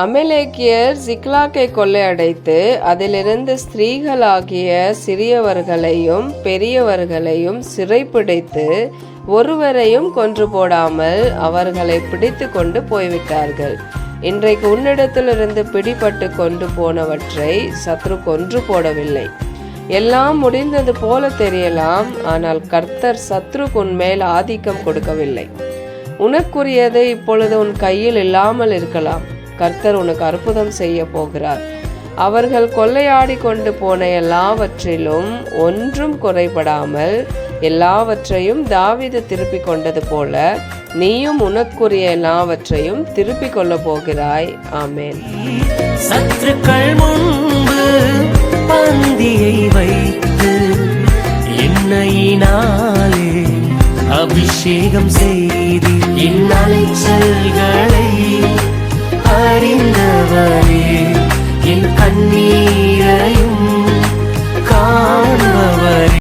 அமலேக்கியர் சிக்லாக்கை கொள்ளையடைத்து அதிலிருந்து ஸ்திரீகளாகிய சிறியவர்களையும் பெரியவர்களையும் சிறைப்பிடித்து ஒருவரையும் கொன்று போடாமல் அவர்களை பிடித்து கொண்டு போய்விட்டார்கள். இன்றைக்கு உன்னிடத்திலிருந்து பிடிபட்டு கொண்டு போனவற்றை சத்ரு கொன்று போடவில்லை. எல்லாம் முடிந்தது போல தெரியலாம் ஆனால் கர்த்தர் சத்ருக்கு உன் மேல் ஆதிக்கம் கொடுக்கவில்லை. உனக்குரியது இப்பொழுது உன் கையில் இல்லாமல் இருக்கலாம். கர்த்தர் உனக்கு அற்புதம் செய்ய போகிறார். அவர்கள் கொள்ளையாடி கொண்டு போன எல்லாவற்றிலும் ஒன்றும் குறைபடாமல் எல்லாவற்றையும் தாவீது திருப்பிக் கொண்டது போல நீயும் உனக்குரிய எல்லாவற்றையும் திருப்பிக் கொள்ளப் போகிறாய். ஆமென். சத்துருக்கள் முன்பு பந்தியை வைத்து எண்ணெயினாலே அபிஷேகம் செய்து என் அலைச்சல்களை என் கண்ணீரையும்